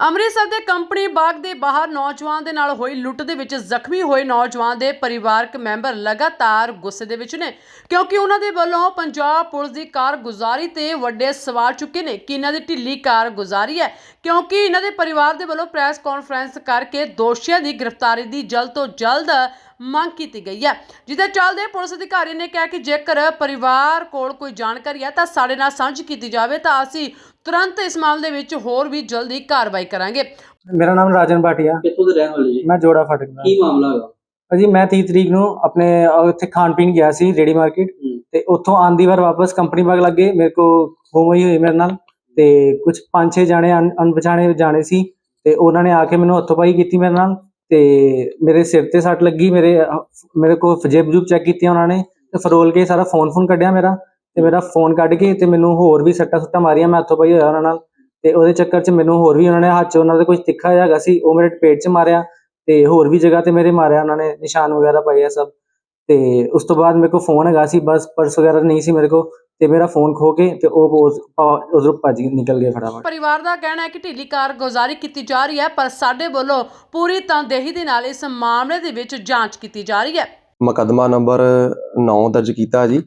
ਅੰਮ੍ਰਿਤਸਰ ਦੇ ਕੰਪਨੀ ਬਾਗ ਦੇ ਬਾਹਰ ਨੌਜਵਾਨ ਦੇ ਨਾਲ ਹੋਈ ਲੁੱਟ ਦੇ ਵਿੱਚ ਜ਼ਖਮੀ ਹੋਏ ਨੌਜਵਾਨ ਦੇ ਪਰਿਵਾਰਕ ਮੈਂਬਰ ਲਗਾਤਾਰ ਗੁੱਸੇ ਦੇ ਵਿੱਚ ਨੇ। ਕਿਉਂਕਿ ਉਹਨਾਂ ਦੇ ਵੱਲੋਂ ਪੰਜਾਬ ਪੁਲਿਸ ਦੀ ਕਾਰਗੁਜ਼ਾਰੀ ਤੇ ਵੱਡੇ ਸਵਾਲ ਚੁੱਕੇ ਨੇ ਕਿ ਇਹਨਾਂ ਦੀ ਢਿੱਲੀ ਕਾਰਗੁਜ਼ਾਰੀ ਹੈ। ਕਿਉਂਕਿ ਇਹਨਾਂ ਦੇ ਪਰਿਵਾਰ ਦੇ ਵੱਲੋਂ ਪ੍ਰੈਸ ਕਾਨਫਰੰਸ ਕਰਕੇ ਦੋਸ਼ੀਆਂ ਦੀ ਗ੍ਰਿਫਤਾਰੀ ਦੀ ਜਲਦ ਤੋਂ ਜਲਦ ਮੰਗ ਕੀਤੀ ਗਈ ਹੈ। ਜਿਹਦੇ ਚੱਲਦੇ ਪੁਲਿਸ ਅਧਿਕਾਰੀ ਨੇ ਕਿਹਾ ਕਿ ਜੇਕਰ ਪਰਿਵਾਰ ਕੋਲ ਕੋਈ ਜਾਣਕਾਰੀ ਹੈ ਤਾਂ ਸਾਡੇ ਨਾਲ ਸਾਂਝੀ ਕੀਤੀ ਜਾਵੇ ਤਾਂ ਅਸੀਂ ਤੁਰੰਤ ਇਸ ਮਾਮਲੇ ਵਿੱਚ ਹੋਰ ਵੀ ਜਲਦੀ ਕਾਰਵਾਈ ਕਰਾਂਗੇ। ਮੇਰਾ ਨਾਮ ਰਾਜਨ ਭਾਟੀਆ ਕਿੱਥੋਂ ਦੇ ਰਹਿਣ ਵਾਲੇ ਜੀ? ਮੈਂ ਜੋੜਾ ਫਾਟਕ ਦਾ। ਕੀ ਮਾਮਲਾ ਹੈਗਾ? ਭਾਜੀ ਮੈਂ 30 ਤਰੀਕ ਨੂੰ ਆਪਣੇ ਉੱਥੇ ਖਾਣ ਪੀਣ ਗਿਆ ਸੀ ਰੇੜੀ ਮਾਰਕੀਟ। ਤੇ ਉੱਥੋਂ ਆਂਦੀ ਵਾਰ ਵਾਪਸ ਕੰਪਨੀ ਬਾਗ ਲੱਗੇ ਮੇਰੇ ਕੋ ਹੋਮ ਹੋਈ ਹੋਈ ਮੇਰੇ ਨਾਲ। ਤੇ ਕੁਝ ਪੰਜ ਛੇ ਜਾਣੇ ਅਣ- ਅਣਪਛਾਣੇ ਜਾਣੇ ਸੀ। ਤੇ ਉਹਨਾਂ ਨੇ ਆ ਕੇ ਮੈਨੂੰ ਹੱਥੋਂ ਪਾਈ ਕੀਤੀ ਮੇਰੇ ਨਾਲ। ਤੇ ਮੇਰੇ ਸਿਰ ਤੇ ਸੱਟ ਲੱਗੀ, ਮੇਰੇ ਮੇਰੇ ਕੋਲ ਜੇਬ ਜੂਬ ਚੈੱਕ ਕੀਤੀਆਂ ਉਹਨਾਂ ਨੇ ਤੇ ਫਰੋਲ ਕੇ ਸਾਰਾ ਫੋਨ ਫੋਨ ਕੱਢਿਆ ਮੇਰਾ ਤੇ ਮੇਰਾ ਫੋਨ ਕੱਢ ਕੇ ਤੇ ਮੈਨੂੰ ਹੋਰ ਵੀ ਸੱਟਾਂ ਸੁੱਟਾਂ ਮਾਰੀਆਂ, ਮੈਂ ਹੱਥੋਂ ਪਾਈ ਹੋਇਆ ਉਹਨਾਂ ਨਾਲ ਤੇ ਉਹਦੇ ਚੱਕਰ 'ਚ ਮੈਨੂੰ ਹੋਰ ਵੀ ਉਹਨਾਂ ਨੇ ਹੱਥ 'ਚ ਉਹਨਾਂ ਦੇ ਕੁਝ ਤਿੱਖਾ ਜਿਹਾ ਹੈਗਾ ਸੀ, ਉਹ ਮੇਰੇ ਪੇਟ 'ਚ ਮਾਰਿਆ ਤੇ ਹੋਰ ਵੀ ਜਗ੍ਹਾ ਤੇ ਮੇਰੇ ਮਾਰਿਆ ਉਹਨਾਂ ਨੇ, ਨਿਸ਼ਾਨ ਵਗੈਰਾ ਪਾਏ ਆ ਸਭ ਤੇ ਉਸ ਤੋਂ ਬਾਅਦ ਮੇਰੇ ਕੋਲ ਫੋਨ ਹੈਗਾ ਸੀ, ਬਸ ਪਰਸ ਵਗੈਰਾ ਨਹੀਂ ਸੀ ਮੇਰੇ ਕੋਲ ਤੇ ਮੇਰਾ ਫੋਨ ਖੋ ਕੇ ਤੇ ਉਹ ਉਧਰੋਂ ਭੱਜ ਕੇ ਨਿਕਲ ਗਏ ਫਟਾਫਟ। ਪਰਿਵਾਰ ਦਾ ਕਹਿਣਾ ਹੈ ਕਿ ਢਿੱਲੀ ਕਾਰਗੁਜ਼ਾਰੀ ਕੀਤੀ ਜਾ ਰਹੀ ਹੈ ਪਰ ਸਾਡੇ ਵੱਲੋਂ ਪੂਰੀ ਤਨਦੇਹੀ ਦੇ ਨਾਲ ਇਸ ਮਾਮਲੇ ਦੇ ਵਿੱਚ ਜਾਂਚ ਕੀਤੀ ਜਾ ਰਹੀ ਹੈ। ਮੁਕੱਦਮਾ ਨੰਬਰ 9 ਦਰਜ ਕੀਤਾ ਜੀ।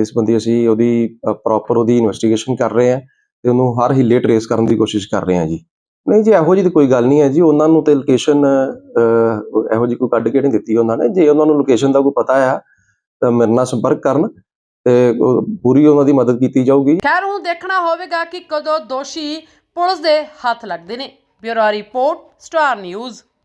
ਇਸ ਬੰਦੀ ਅਸੀਂ ਉਹਦੀ ਪ੍ਰੋਪਰ ਉਹਦੀ ਇਨਵੈਸਟੀਗੇਸ਼ਨ ਕਰ ਰਹੇ ਹਾਂ ਤੇ ਉਹਨੂੰ ਹਰ ਹਿੱਲੇ ਟਰੇਸ ਕਰਨ ਦੀ ਕੋਸ਼ਿਸ਼ ਕਰ ਰਹੇ ਹਾਂ ਜੀ। ਨਹੀਂ ਜੀ ਇਹੋ ਜਿਹੀ ਤਾਂ ਕੋਈ ਗੱਲ ਨਹੀਂ ਹੈ ਜੀ। ਉਹਨਾਂ ਨੂੰ ਤੇ ਲੋਕੇਸ਼ਨ ਇਹੋ ਜਿਹੀ ਕੋਈ ਕੱਢ ਕੇ ਨਹੀਂ ਦਿੱਤੀ ਉਹਨਾਂ ਨੇ। ਜੇ ਉਹਨਾਂ ਨੂੰ ਲੋਕੇਸ਼ਨ ਦਾ ਕੋਈ ਪਤਾ ਆ ਤਾਂ ਮੇਰੇ ਨਾਲ ਸੰਪਰਕ ਕਰਨ। ਪੂਰੀ ਉਹਨਾਂ ਦੀ ਮਦਦ ਕੀਤੀ ਜਾਊਗੀ। ਖੈਰ, ਹੁਣ ਦੇਖਣਾ ਹੋਵੇਗਾ ਕਿ ਕਦੋਂ ਦੋਸ਼ੀ ਪੁਲਿਸ ਦੇ ਹੱਥ ਲੱਗਦੇ ਨੇ। Bureau report, Star News.